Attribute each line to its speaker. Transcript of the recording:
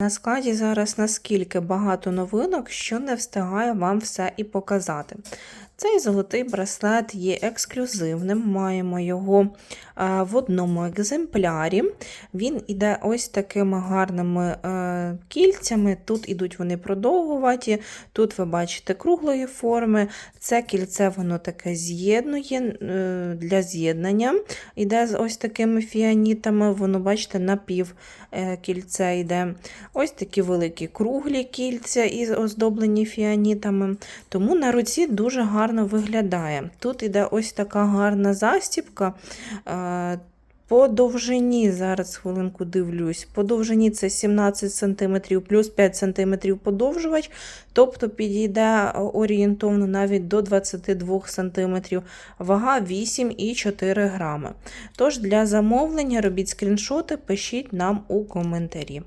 Speaker 1: На складі зараз наскільки багато новинок, що не встигаю вам все і показати. Цей золотий браслет є ексклюзивним, маємо його в одному екземплярі. Він іде ось такими гарними е, кільцями. Тут ідуть вони продовгуваті, тут ви бачите круглої форми. Це кільце воно таке з'єднує е, для з'єднання. Іде з ось такими фіанітами, воно, бачите, напів е, кільце йде. Ось такі великі круглі кільця і оздоблені фіанітами. Тому на руці дуже гарно виглядає. Тут іде ось така гарна застібка. е, По довжині, зараз хвилинку дивлюсь, по довжині це 17 см плюс 5 см подовжувач, тобто підійде орієнтовно навіть до 22 см, вага 8,4 грами. Тож для замовлення робіть скріншоти, пишіть нам у коментарі.